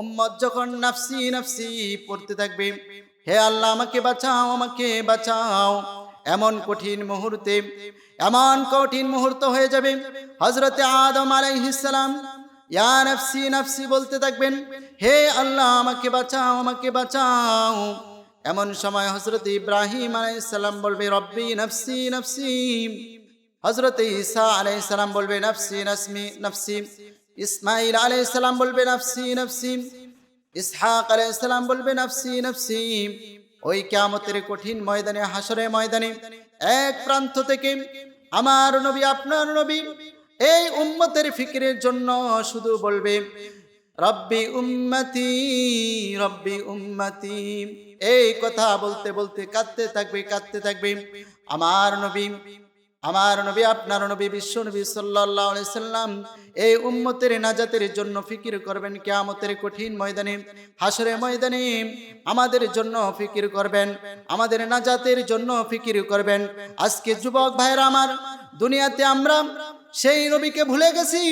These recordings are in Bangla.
উম্মত যখন নাফসি নাফসি পড়তে থাকবে, হে আল্লাহ আমাকে বাঁচাও আমাকে বাঁচাও। এমন কঠিন মুহূর্তে, এমন কঠিন মুহূর্ত হয়ে যাবে হজরতে আদম আলাইহিসালাম ইয়া নাফসি নাফসি বলতে থাকবেন, হে আল্লাহ আমাকে বাঁচাও আমাকে বাঁচাও। এমন সময় হজরত ইব্রাহিম আলাইসাল্লাম বলবে, রব্বি নফসি নফসি। হজরত ঈসা আলাইসাল্লাম বলবে, নফসি নসমি নফসি। ইসমাইল আলাইসাল্লাম বলবে, নফসি নফসি। ইসহাক আলাইসাল্লাম বলবে, নফসি নফসি। ওই কেয়ামতের কঠিন ময়দানে হাসরে ময়দানে এক প্রান্ত থেকে আমার নবী, আপনার নবী এই উম্মতের ফিকিরের জন্য শুধু বলবে, রব্বি উম্মতি রব্বি উম্মতি। এই কথা বলতে বলতে কাঁদতে থাকবে কাঁদতে থাকবে। আমার নবী আমার নবী, আপনার নবী, বিশ্ব নবী সাল্লাহ সাল্লাম এই উম্মতের নাজাতের জন্য ফিকির করবেন, কেয়ামতের কঠিন ময়দানে হাসরে ময়দানে আমাদের জন্য ফিকির করবেন, আমাদের নাজাতের জন্য ফিকির করবেন। আজকে যুবক ভাইরা আমার, দুনিয়াতে আমরা সেই নবীকে ভুলে গেছি,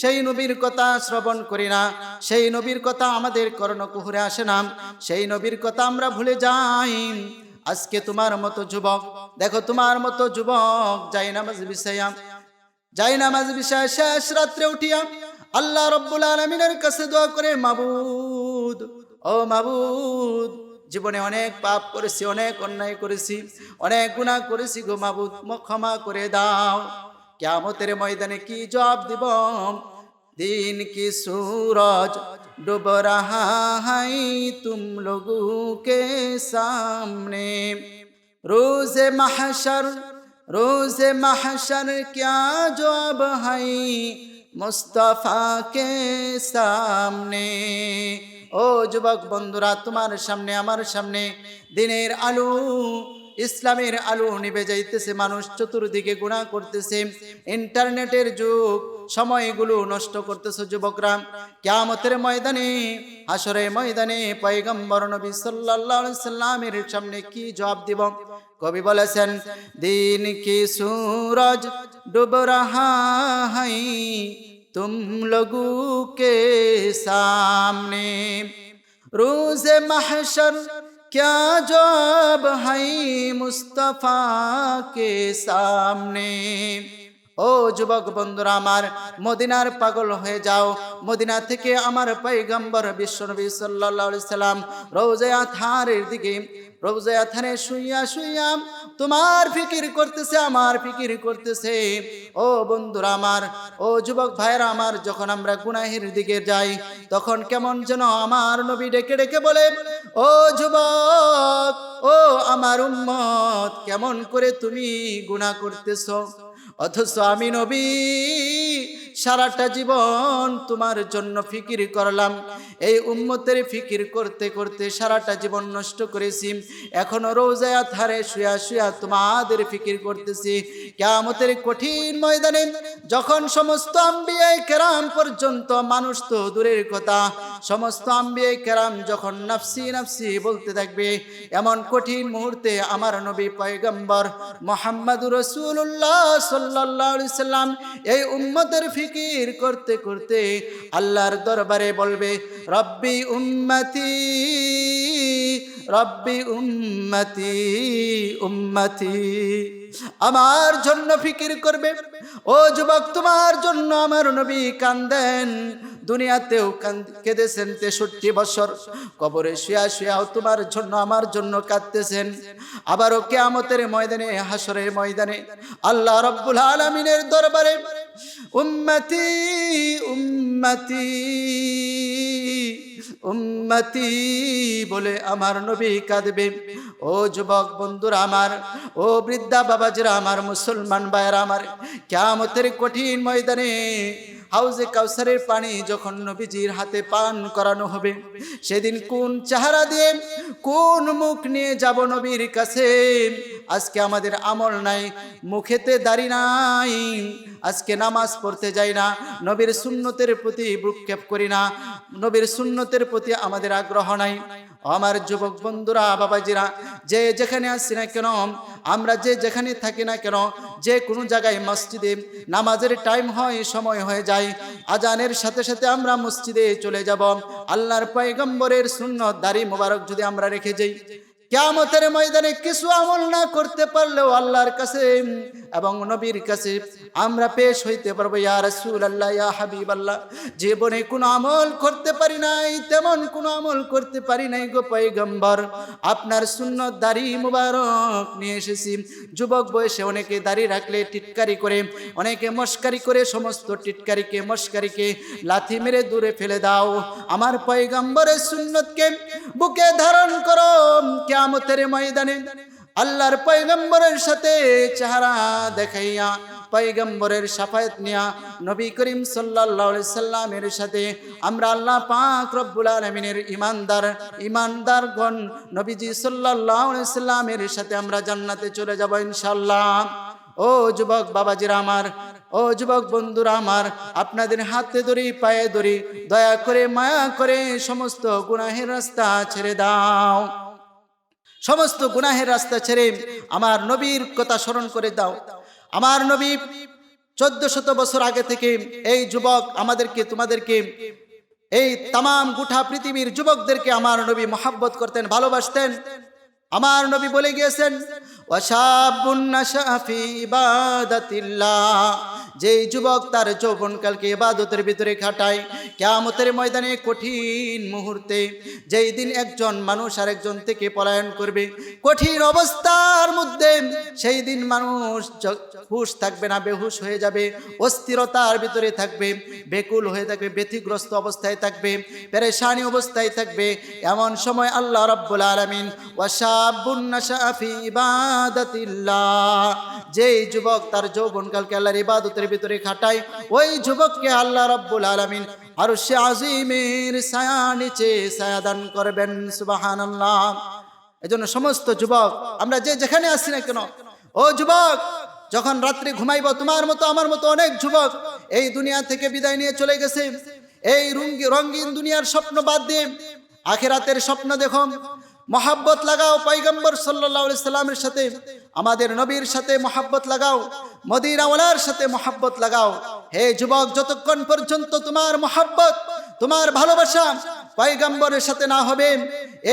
সেই নবীর কথা শ্রবণ করি না, সেই নবীর কথা আমাদের কর্ণকুহুরে আসে না, সেই নবীর কথা আমরা ভুলে যাই। আজকে তোমার মতো যুবক, দেখো তোমার মতো যুবক, যাই নামাজ বিষয়া, যাই নামাজ বিষয় শেষ রাত্রে উঠিয়া আল্লাহ রব্বুল আলমিনের কাছে দোয়া করে, মাবুদ, ও মাবুদ, জীবনে অনেক পাপ করেছি, অনেক অন্যায় করেছি, অনেক গুণা করেছি গো মাবুদ ক্ষমা করে দাও। ক্যামতের ময়দানে কি জবাব দিব? दिन की सूरज डूब रहा है तुम लोगों के सामने रोज महशर रोज महशर क्या जवाब है मुस्तफा के सामने ও যুবক বন্ধুরা তোমার সামনে আমার সামনে দিনের আলো ইসলামের আলো নিভে যাইতেছে, মানুষ চতুর্দিকে গুণা করতেছে। ইন্টারনেটের যুগ, সময়গুলো নষ্ট করতেছে যুবকরা। ক্যামতের ময়দানে আসরের ময়দানে পয়গম্বর নবী সাল্লাল্লাহু সাল্লামের সামনে কি জবাব দিব? কবি বলেছেন, দিন কি সুরজ ডুব রাহাই হাই, তুম লগু কে সামনে? রোজে মাহশর کیا جواب ہائی مصطفیٰ کے سامنے؟ ও যুবক বন্ধুরা, আমার মদিনার পাগল হয়ে যাও। মদিনা থেকে আমার পৈগম্বর বিশ্বনবী আলাইহি সাল্লাম রোজে আথারের দিকে রোজে আথারে শুইয়া শুইয়া তোমার ফিকির করতেছে, আমার ফিকির করতেছে। ও বন্ধুরা আমার, ও যুবক ভাইরা আমার, যখন আমরা গুনাহের দিকে যাই, তখন কেমন যেন আমার নবী ডেকে ডেকে বলে, ও যুবক, ও আমার উম্মত, কেমন করে তুমি গুনাহ করতেছো? অথচ আমি নবী। সারাটা জীবন তোমার জন্য ফিকির করলাম। এই উম্মতের ফিকির করতে করতে সারাটা জীবন নষ্ট করেছি। এখনও রোজায় ধারে শুয়া শুয়া তোমাদের ফিকির করতেছি। কেমতের কঠিন ময়দানে যখন সমস্ত আম্বিয়াই কেরাম পর্যন্ত মানুষ তো দূরের কথা, সমস্ত আম্বিয়াই কেরাম যখন নাফসি নাফসি বলতে থাকবে, এমন কঠিন মুহূর্তে আমার নবী পয়গম্বর মোহাম্মদ রসুল্লাহ সাল্লাহ সাল্লাম এই উম্মতের ফিকির করতে করতে আল্লাহর দরবারে বলবে, রব্বি উম্মতি রব্বি উম্মতি উম্মতি। আমার জন্য ফিকির করবে। ও যুবক, তোমার জন্য আমার নবী কান্দেন। দুনিয়াতেও কেঁদেছেন তেষট্টি বছর। কবরে শুয়া শুয়াও তোমার জন্য, আমার জন্য কাঁদতেছেন। আবারও কেয়ামতের ময়দানে হাসরের ময়দানে আল্লাহ রব্বুল আলমিনের দরবারে, উম্মতি উম্মতি উম্মতি বলে আমার নবী কাঁদবে। ও যুবক বন্ধুরা আমার, ও বৃদ্ধা বাবাজিরা আমার, মুসলমান ভাইয়েরা আমার, কেয়ামতের কঠিন ময়দানে হাউজে কাউসারের পানি যখন নবীজির হাতে পান করানো হবে, সেদিন কোন চেহারা দিয়ে, কোন মুখ নিয়ে যাব নবীর কাছে? আজকে আমাদের আমল নাই, মুখেতে দাড়ি নাই, আজকে নামাজ পড়তে যাই না, নবীর সুন্নতের প্রতি ভ্রুক্ষেপ করি না, নবীর সুন্নতের প্রতি আমাদের আগ্রহ নাই। আমার যুবক বন্ধুরা, বাবাজিরা, যে যেখানে আসছি না কেন, আমরা যে যেখানে থাকি না কেন, যে কোনো জায়গায় মসজিদে নামাজের টাইম হয়, সময় হয়ে যায়, আজানের সাথে সাথে আমরা মসজিদে চলে যাব। আল্লাহর পয়গম্বরের শূন্য দাড়ি মোবারক যদি আমরা রেখে যাই কেয়ামতের ময়দানে কিছু আমল না করতে পারলেও আল্লাহর কাছে এবং নবীর কাছে আমরা পেশ হইতে পারব, ইয়া রাসূল আল্লাহ ইয়া হাবিব আল্লাহ জীবনে কোনো আমল করতে পারি নাই, তেমন কোনো আমল করতে পারি নাই গো পয়গম্বর। আপনার সুন্নত দাড়ি মুবারক নিয়ে এসেছি। যুবক বয়সে অনেকে দাড়ি রাখলে টিটকারি করে, অনেকে মস্কারি করে, সমস্ত টিটকারিকে, মস্কারিকে লাথি মেরে দূরে ফেলে দাও। আমার পয়গম্বরের সুন্নতকে বুকে ধারণ করো। কেয়ামতের ময়দানে আল্লাহর পয়গম্বরের সাথে চেহারা দেখাইয়া, পয়গম্বরের সাফায়াত নিয়া নবী করিম আলাইহি সাল্লামের সাথে আমরা আল্লাহ পাক রব্বুল আলামিনের ইমানদার ইমানদারগণ নবীজি আলাইহি সাল্লামের সাথে আমরা জান্নাতে চলে যাব ইনশাআল্লাহ। ও যুবক বাবাজিরা আমার, ও যুবক বন্ধুরা আমার, আপনাদের হাতে ধরি, পায়ে ধরি, দয়া করে, মায়া করে সমস্ত গুনাহের রাস্তা ছেড়ে দাও। সমস্ত গুনাহের রাস্তা ছেড়ে আমার নবীর কথা স্মরণ করে দাও। আমার নবী চোদ্দ শত বছর আগে থেকে এই যুবক আমাদেরকে, তোমাদেরকে, এই তাম গুঠা পৃথিবীর যুবকদেরকে আমার নবী মহাব্বত করতেন, ভালোবাসতেন। আমার নবী বলে গিয়েছেন যেই যুবক তার যৌবনকালকে ইবাদতের ভিতরে খাটায়, কেয়ামতের ময়দানে কঠিন মুহূর্তে যেই দিন একজন মানুষ আরেকজন থেকে পলায়ন করবে, কঠিন অবস্থার মধ্যে সেই দিন মানুষ হুশ থাকবে না, বেহুশ হয়ে যাবে, অস্থিরতার ভিতরে থাকবে, বেকুল হয়ে থাকবে, ব্যতিগ্রস্ত অবস্থায় থাকবে, পেরেশানি অবস্থায় থাকবে। এমন সময় আল্লাহ রব্বুল আলামিন ওয়াশাবুন নাশা ফি যেই যুবক তার যৌবনকালকে আল্লাহর ইবাদতের ভিতরে খাটায়, ওই যুবককে আল্লাহ রাব্বুল আলামিন আর সে আজিমের নিচে করবেন, সুবহানাল্লাহ। এজন্য সমস্ত যুবক, আমরা যে যেখানে আসি না কেন, ও যুবক, যখন রাত্রে ঘুমাইব, তোমার মতো, আমার মতো অনেক যুবক এই দুনিয়া থেকে বিদায় নিয়ে চলে গেছে। এই রঙ্গি রঙ্গিন দুনিয়ার স্বপ্ন বাদ দিয়ে, আখেরাতের স্বপ্ন দেখো মহাব্বত লাগাও পাইগম্বর সাল্লাহ সাল্লামের সাথে, আমাদের নবীর সাথে মহাব্বত লাগাও মদিনাওয়ালার সাথে মহাব্বত লাগাও। হে যুবক, যতক্ষণ পর্যন্ত তোমার মহাব্বত, তোমার ভালোবাসা পয়গম্বরের সাথে না হবে,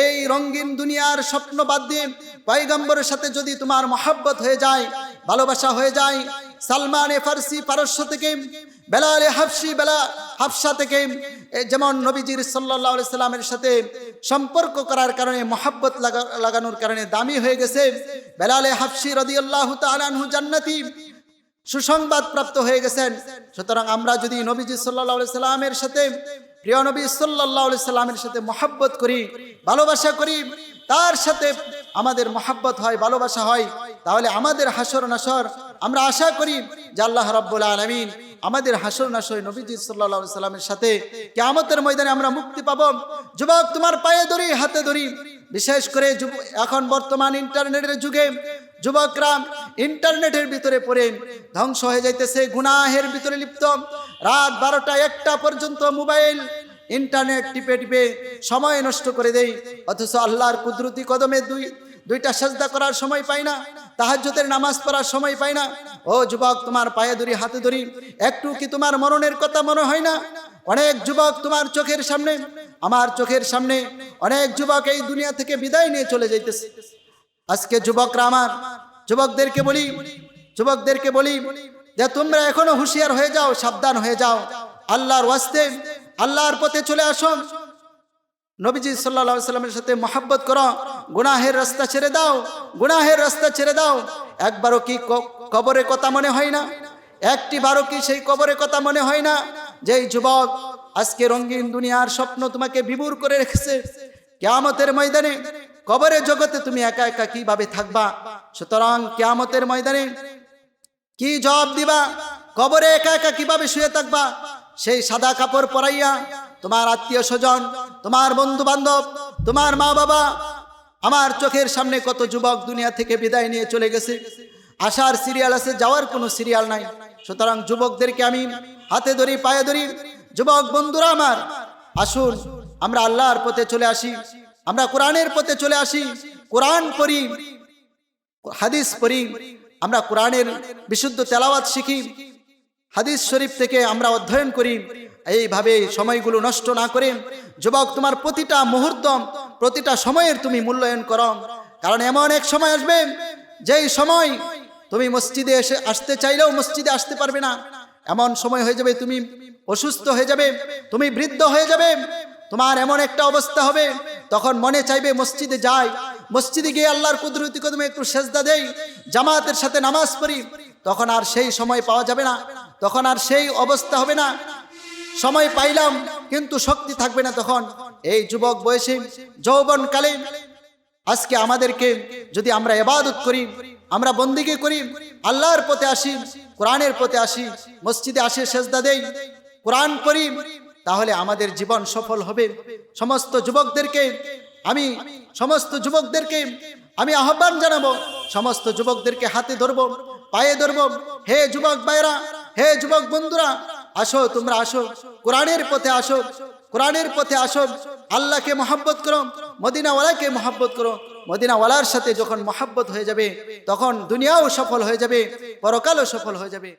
এই রঙ্গিন দুনিয়ার স্বপ্ন বাদ দিয়ে পয়গম্বরের সাথে যদি তোমার মহাব্বত হয়ে যায়, ভালোবাসা হয়ে যায় সালমান এ ফার্সি পারস্য থেকে, বেলালে হাফসি, বেলা হাফসা থেকে যেমন নবীজির সাল্লাহ সাল্লামের সাথে সম্পর্ক করার কারণে, মহাব্বত লাগানোর কারণে দামি হয়ে গেছে। বেলালে হাফসি রদিয়াল্লাহ তালানহু জান্নাতি সুসংবাদ প্রাপ্ত হয়ে গেছেন সুতরাং আমরা যদি নবীজি সাল্লাহ সাল্লামের সাথে, প্রিয় নবী সাল্লাহ সাল্লামের সাথে মহাব্বত করি, ভালোবাসা করি, তার সাথে আমাদের মহাব্বত হয়, ভালোবাসা হয়, তাহলে আমাদের হাসর নাসর আমরা আশা করি যে আল্লাহ রাব্বুল আলমিন আমাদের হাসর নাসর নবীজি সাল্লাহ সাল্লামের সাথে কেমতের ময়দানে আমরা মুক্তি পাব। যুবক, তোমার পায়ে ধরি, হাতে ধরি। বিশেষ করে এখন বর্তমান ইন্টারনেটের যুগে যুবকরা ইন্টারনেটের ভিতরে পড়ে ধ্বংস হয়ে যাইতেছে, গুনাহের ভিতরে লিপ্ত। রাত বারোটা একটা পর্যন্ত মোবাইল ইন্টারনেট টিপে টিপে সময় নষ্ট করে দেই অথচ আল্লাহর কুদরতি কদমে দুই দুইটা সাজদা করার সময় পাই না, তাহাজ্জুদের নামাজ পড়ার সময় পাই না। ও যুবক, তোমার পায়ে ধরি হাতে ধরি। একটু কি তোমার মরণের কথা মনে হয় না? অনেক যুবক তোমার চোখের সামনে, আমার চোখের সামনে অনেক যুবক এই দুনিয়া থেকে বিদায় নিয়ে চলে যাইতেছে। আজকে যুবকরা আমার, যুবকদেরকে বলি যুবকদেরকে বলি যে তোমরা এখনও হুঁশিয়ার হয়ে যাও, সাবধান হয়ে যাও। আল্লাহর ওয়াস্তে, আল্লাহর পথে চলে আসো। নবীজি সাল্লা সাল্লামের সাথে মহাব্বত করো, গুনাহের রাস্তা ছেড়ে দাও, গুনাহের রাস্তা ছেড়ে দাও। একবারও কি কবরের কথা মনে হয় না? একটি বারো কি সেই কবরের কথা মনে হয় না? যেই যুবক আজকে রঙিন দুনিয়ার স্বপ্ন তোমাকে বিবুর করে রেখেছে, কেয়ামতের ময়দানে কবরের জগতে তুমি একা একা কীভাবে থাকবা? সুতরাং কেয়ামতের ময়দানে কি জবাব দিবা? কবরে একা একা কীভাবে শুয়ে থাকবা? সেই সাদা কাপড় পরাইয়া তোমার আত্মীয় স্বজন, তোমার বন্ধু বান্ধব তোমার মা বাবা আমার চোখের সামনে কত যুবক দুনিয়া থেকে বিদায় নিয়ে চলে গেছে। আসার সিরিয়াল আছে, যাওয়ার কোনো সিরিয়াল নাই। সুতরাং যুবকদেরকে আমি হাতে ধরি, পায়ে ধরি, যুবক বন্ধুরা আমার, আসুন আমরা আল্লাহর পথে চলে আসি, আমরা কোরআনের পথে চলে আসি, কোরআন পড়ি, হাদিস পড়ি, আমরা কোরআনের বিশুদ্ধ তেলাওয়াত শিখি, হাদিস শরীফ থেকে আমরা অধ্যয়ন করি এইভাবে সময়গুলো নষ্ট না করে, যুবক, তোমার প্রতিটা মুহূর্ত, প্রতিটা সময়ের তুমি মূল্যায়ন করো। কারণ এমন এক সময় আসবে, যেই সময় তুমি মসজিদে এসে আসতে চাইলেও মসজিদে আসতে পারবে না। এমন সময় হয়ে যাবে, তুমি অসুস্থ হয়ে যাবে, তুমি বৃদ্ধ হয়ে যাবে, তোমার এমন একটা অবস্থা হবে, তখন মনে চাইবে মসজিদে যাই। মসজিদে গিয়ে আল্লাহর কুদরতি কদমে একটু সেজদা দেই, জামাতের সাথে নামাজ পড়ি, তখন আর সেই সময় পাওয়া যাবে না, তখন আর সেই অবস্থা হবে না। সময় পাইলাম, কিন্তু শক্তি থাকবে না তখন। এই যুবক বয়সে, যৌবনকালে আজকে আমাদেরকে যদি আমরা এবাদত করি, আমরা বন্দিকে করি, আল্লাহর পথে আসি, কোরআনের পথে আসি, মসজিদে আসি, সেজদা দেই, কোরআন পড়ি, তাহলে আমাদের জীবন সফল হবে। সমস্ত যুবকদেরকে আমি, সমস্ত যুবকদেরকে আমি আহ্বান জানাব, সমস্ত যুবকদেরকে হাতে ধরবো, পায়ে ধরবো। হে যুবক ভাইরা হে যুবক বন্ধুরা আসো, তোমরা আসো। কোরআনের পথে আসো, কোরআনের পথে আসো। আল্লাহকে মহাব্বত করো, মদিনাওয়ালাকে মহাব্বত করো। মদিনাওয়ালার সাথে যখন মহাব্বত হয়ে যাবে, তখন দুনিয়াও সফল হয়ে যাবে, পরকালও সফল হয়ে যাবে।